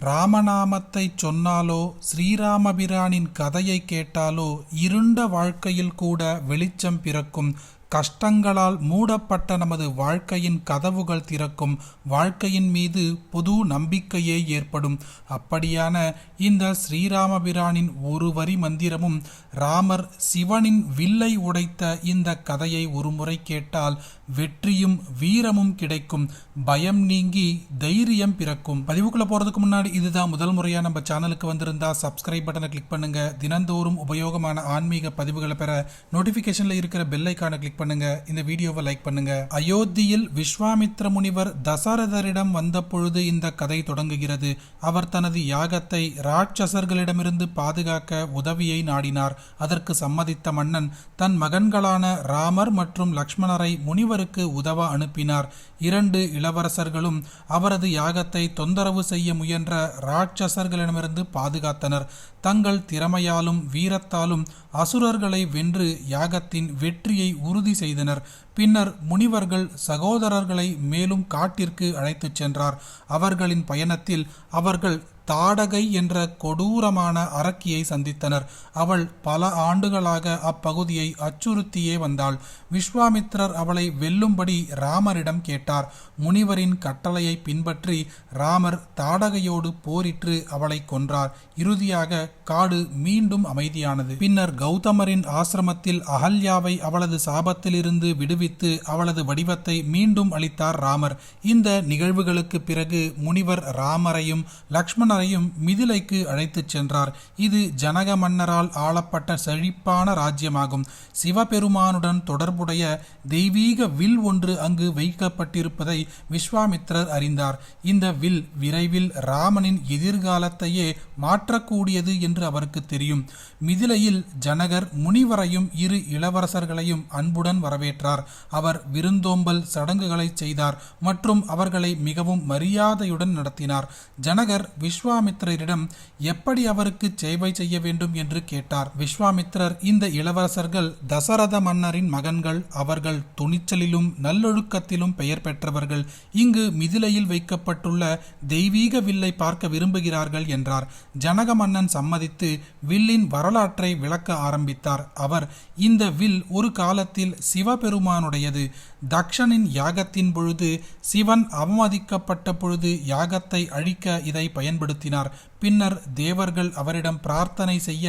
ராமநாமத்தை சொன்னாலோ ஸ்ரீராமபிரானின் கதையை கேட்டாலோ இருண்ட வாழ்க்கையில் கூட வெளிச்சம் பிறக்கும் கஷ்டங்களால் மூடப்பட்ட நமது வாழ்க்கையின் கதவுகள் திறக்கும் வாழ்க்கையின் மீது புது நம்பிக்கையே ஏற்படும். அப்படியான இந்த ஸ்ரீராமபிரானின் ஒரு வரி மந்திரமும் ராமர் சிவனின் வில்லை உடைத்த இந்த கதையை ஒருமுறை கேட்டால் வெற்றியும் வீரமும் கிடைக்கும். பயம் நீங்கி தைரியம் பிறக்கும். பதிவுக்குள்ள போறதுக்கு முன்னாடி இதுதான் முதல் முறையா நம்ம சேனலுக்கு வந்திருந்தா சப்ஸ்கிரைப் பட்டனை கிளிக் பண்ணுங்க. தினந்தோறும் உபயோகமான ஆன்மீக பதிவுகளை பெற நோட்டிபிகேஷன்ல இருக்கிற பெல் ஐக்கானை கிளிக் பண்ணுங்க. இந்த வீடியோவை லைக் பண்ணுங்க. அயோத்தியில் விஸ்வாமித்ர முனிவர் தசரதரிடம் வந்த பொழுது இந்த கதை தொடங்குகிறது. அவர் தனது யாகத்தை ராட்சசர்களிடமிருந்து பாதுகாக்க உதவியை நாடினார். அதற்கு சம்மதித்த மன்னன் தன் மகன்களான ராமர் மற்றும் லக்ஷ்மணரை முனிவருக்கு உதவ அனுப்பினார். இரண்டு இளவரசர்களும் அவரது யாகத்தை தொந்தரவு செய்ய முயன்ற ராட்சசர்களிடமிருந்து பாதுகாத்தனர். தங்கள் திறமையாலும் வீரத்தாலும் அசுரர்களை வென்று யாகத்தின் வெற்றியை உறுதி செய்தனர். பின்னர் முனிவர்கள் சகோதரர்களை மேலும் காட்டிற்கு அழைத்துச் சென்றார். அவர்களின் பயணத்தில் அவர்கள் தாடகை என்ற கொடூரமான அரக்கியை சந்தித்தனர். அவள் பல ஆண்டுகளாக அப்பகுதியை அச்சுறுத்தியே வந்தாள். விஸ்வாமித்திரர் அவளை வெல்லும்படி ராமரிடம் கேட்டார். முனிவரின் கட்டளையை பின்பற்றி ராமர் தாடகையோடு போரிட்டு அவளை கொன்றார். இறுதியாக காடு மீண்டும் அமைதியானது. பின்னர் கௌதமரின் ஆசிரமத்தில் அகல்யாவை அவளது சாபத்திலிருந்து விடுவித்து அவளது வடிவத்தை மீண்டும் அளித்தார் ராமர். இந்த நிகழ்வுகளுக்கு பிறகு முனிவர் ராமரையும் லக்ஷ்மணர் எல்லாரையும் மிதிலைக்கு அழைத்துச் சென்றார். இது ஜனக மன்னரால் ஆளப்பட்ட செழிப்பான ராஜ்யமாகும். சிவபெருமானுடன் தொடர்புடைய தெய்வீக வில் ஒன்று அங்கு வைக்கப்பட்டிருப்பதை விஸ்வாமித்ரர் அறிந்தார். இந்த வில் விரைவில் ராமனின் எதிர்காலத்தையே மாற்றக்கூடியது என்று அவருக்கு தெரியும். மிதிலையில் ஜனகர் முனிவரையும் இரு இளவரசர்களையும் அன்புடன் வரவேற்றார். அவர் விருந்தோம்பல் சடங்குகளை செய்தார் மற்றும் அவர்களை மிகவும் மரியாதையுடன் நடத்தினார். ஜனகர் விஸ்வாமித்திரரிடம் எப்படி அவருக்கு சேவை செய்ய வேண்டும் என்று கேட்டார். விஸ்வாமித்திரர் இந்த இளவரசர்கள் தசரத மன்னரின் மகன்கள் அவர்கள் துணிச்சலிலும் நல்லொழுக்கத்திலும் பெயர் பெற்றவர்கள் இங்கு மிதிலையில் வைக்கப்பட்டுள்ள தெய்வீக வில்லை பார்க்க விரும்புகிறார்கள் என்றார். ஜனக மன்னன் சம்மதித்து வில்லின் வரலாற்றை விளக்க ஆரம்பித்தார். அவர் இந்த வில் ஒரு காலத்தில் சிவபெருமானுடையது. தக்ஷனின் யாகத்தின் பொழுது சிவன் அவமதிக்கப்பட்ட பொழுது யாகத்தை அழிக்க இதை பயன்படுத்தினார். பின்னர் தேவர்கள் அவரிடம் பிரார்த்தனை செய்ய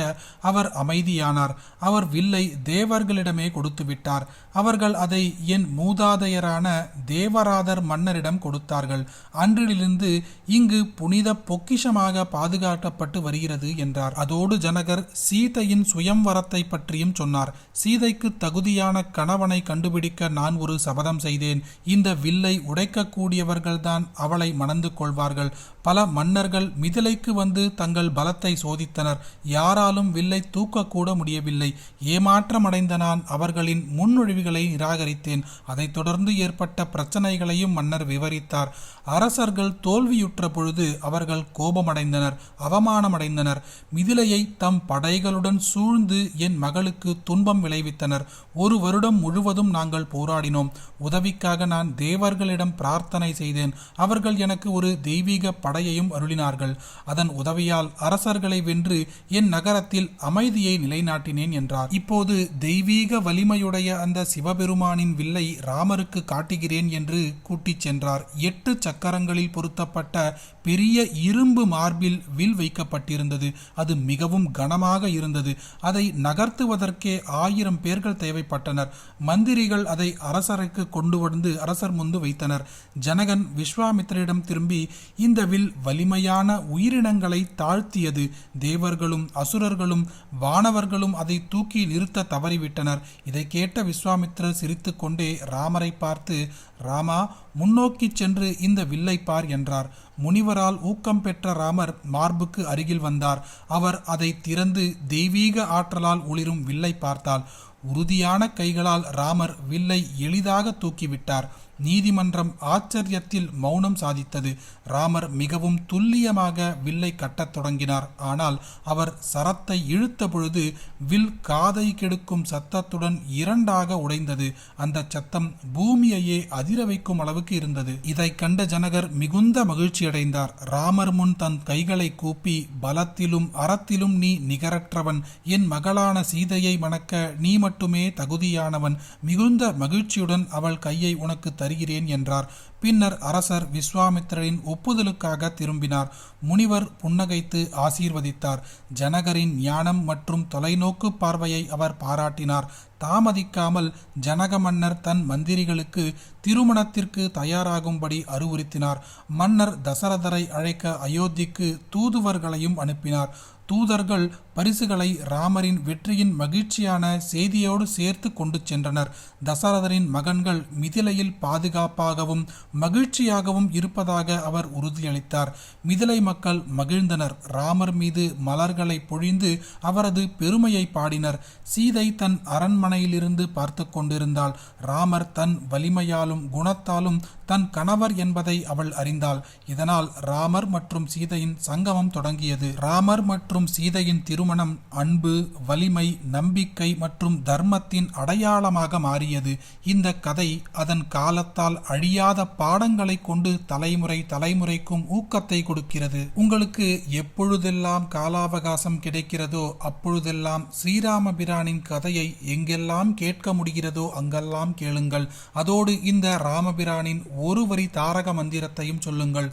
அவர் அமைதியானார். அவர் வில்லை தேவர்களிடமே கொடுத்து விட்டார் அவர்கள் அதை என் மூதாதையரான தேவராதர் மன்னரிடம் கொடுத்தார்கள். அன்றிலிருந்து இங்கு புனித பொக்கிஷமாக பாதுகாக்கப்பட்டு வருகிறது என்றார். அதோடு ஜனகர் சீதையின் சுயம்வரத்தை பற்றியும் சொன்னார். சீதைக்கு தகுதியான கணவனை கண்டுபிடிக்க நான் ஒரு சபதம் செய்தேன். இந்த வில்லை உடைக்கக்கூடியவர்கள்தான் அவளை மணந்து கொள்வார்கள். பல மன்னர்கள் மிதிலைக்கு வந்து தங்கள் பலத்தை சோதித்தனர். யாராலும் வில்லை தூக்கக்கூட முடியவில்லை. ஏமாற்றமடைந்த நான் அவர்களின் முன்மொழிவுகளை நிராகரித்தேன். அதைத் தொடர்ந்து ஏற்பட்ட பிரச்சனைகளையும் மன்னர் விவரித்தார். அரசர்கள் தோல்வியுற்ற பொழுது அவர்கள் கோபமடைந்தனர் அவமானமடைந்தனர். மிதிலையை தம் படைகளுடன் சூழ்ந்து என் மகளுக்கு துன்பம் விளைவித்தனர். ஒரு வருடம் முழுவதும் நாங்கள் போராடினோம். உதவிக்காக நான் தேவர்களிடம் பிரார்த்தனை செய்தேன். அவர்கள் எனக்கு ஒரு தெய்வீக படையையும் அருளினார்கள். அதன் உதவியால் அரசர்களை வென்று என் நகரத்தில் அமைதியை நிலைநாட்டினேன் என்றார். இப்போது தெய்வீக வலிமையுடைய அந்த சிவபெருமானின் வில்லை ராமருக்கு காட்டுகிறேன் என்று கூட்டிச் சென்றார். எட்டு சக்கரங்களில் பொருத்தப்பட்ட பெரிய இரும்பு மார்பில் வில் வைக்கப்பட்டிருந்தது. அது மிகவும் கனமாக இருந்தது. அதை நகர்த்துவதற்கே ஆயிரம் பேர்கள் தேவைப்பட்டனர். மந்திரிகள் அதை அரசருக்கு கொண்டு வந்து அரசர் முன்பு வைத்தனர். ஜனகன் விஸ்வாமித்திரிடம் திரும்பி இந்த வில் வலிமையான உயிரினங்கள் தாழ்த்தியது. தேவர்களும் அசுரர்களும் வானவர்களும் அதை தூக்கி நிறுத்த தவறிவிட்டனர். இதை கேட்ட விஸ்வாமித்திரர் சிரித்துக்கொண்டே ராமரை பார்த்து ராமா முன்னோக்கி சென்று இந்த வில்லை பார் என்றார். முனிவரால் ஊக்கம் பெற்ற ராமர் மார்புக்கு அருகில் வந்தார். அவர் அதை திறந்து தெய்வீக ஆற்றலால் ஒளிரும் வில்லை பார்த்தால் உறுதியான கைகளால் ராமர் வில்லை எளிதாக தூக்கிவிட்டார். நீதிமன்றம் ஆச்சரியத்தில் மௌனம் சாதித்தது. ராமர் மிகவும் துல்லியமாக வில்லை கட்டத் தொடங்கினார். ஆனால் அவர் சரத்தை இழுத்த பொழுது வில் காதை கெடுக்கும் சத்தத்துடன் இரண்டாக உடைந்தது. அந்த சத்தம் பூமியையே அதிர வைக்கும் அளவுக்கு இருந்தது. இதை கண்ட ஜனகர் மிகுந்த மகிழ்ச்சியடைந்தார். ராமர் முன் தன் கைகளை கூப்பி பலத்திலும் அறத்திலும் நீ நிகரற்றவன். என் மகளான சீதையை மணக்க நீ மட்டுமே தகுதியானவன். மிகுந்த மகிழ்ச்சியுடன் அவள் கையை உனக்கு தருகிறேன் என்றார். பின்னர் அரசர் விஸ்வாமித்திரரின் ஒப்புதலுக்காக திரும்பினார். முனிவர் புன்னகைத்து ஆசீர்வதித்தார். ஜனகரின் ஞானம் மற்றும் தொலைநோக்கு பார்வையை அவர் பாராட்டினார். தாமதிக்காமல் ஜனக மன்னர் தன் மந்திரிகளுக்கு திருமணத்திற்கு தயாராகும்படி அறிவுறுத்தினார். மன்னர் தசரதரை அழைக்க அயோத்திக்கு தூதுவர்களையும் அனுப்பினார். தூதர்கள் பரிசுகளை ராமரின் வெற்றியின் மகிழ்ச்சியான செய்தியோடு சேர்த்து கொண்டு சென்றனர். தசரதரின் மகன்கள் மிதிலையில் பாதுகாப்பாகவும் மகிழ்ச்சியாகவும் இருப்பதாக அவர் உறுதியளித்தார். மிதிலை மக்கள் மகிழ்ந்தனர். ராமர் மீது மலர்களை பொழிந்து அவரது பெருமையை பாடினர். சீதை தன் அரண்மனையிலிருந்து பார்த்து கொண்டிருந்தாள். ராமர் தன் வலிமையாலும் குணத்தாலும் தன் கணவர் என்பதை அவள் அறிந்தாள். இதனால் ராமர் மற்றும் சீதையின் சங்கமம் தொடங்கியது. ராமர் மற்றும் சீதையின் திரு திருமணம் அன்பு வலிமை நம்பிக்கை மற்றும் தர்மத்தின் அடையாளமாக மாறியது. இந்த கதை அதன் காலத்தால் அழியாத பாடங்களை கொண்டு தலைமுறை தலைமுறைக்கும் ஊக்கத்தை கொடுக்கிறது. உங்களுக்கு எப்பொழுதெல்லாம் காலாவகாசம் கிடைக்கிறதோ அப்பொழுதெல்லாம் ஸ்ரீராமபிரானின் கதையை எங்கெல்லாம் கேட்க முடிகிறதோ அங்கெல்லாம் கேளுங்கள். அதோடு இந்த ராமபிரானின் ஒரு வரி தாரக மந்திரத்தையும் சொல்லுங்கள்.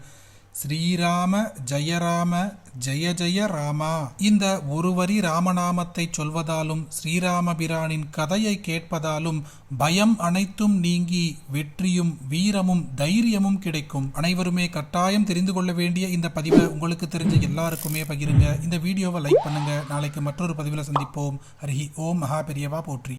ஸ்ரீராம ஜெயராம ஜெய ஜெய ராமா. இந்த ஒருவரி ராமநாமத்தை சொல்வதாலும் ஸ்ரீராமபிரானின் கதையை கேட்பதாலும் பயம் அனைத்தும் நீங்கி வெற்றியும் வீரமும் தைரியமும் கிடைக்கும். அனைவருமே கட்டாயம் தெரிந்து கொள்ள வேண்டிய இந்த பதிவை உங்களுக்கு தெரிஞ்ச எல்லாருக்குமே பகிருங்க. இந்த வீடியோவை லைக் பண்ணுங்க. நாளைக்கு மற்றொரு பதிவில் சந்திப்போம். ஹரிஹி ஓம் மகா பெரியவா போற்றி.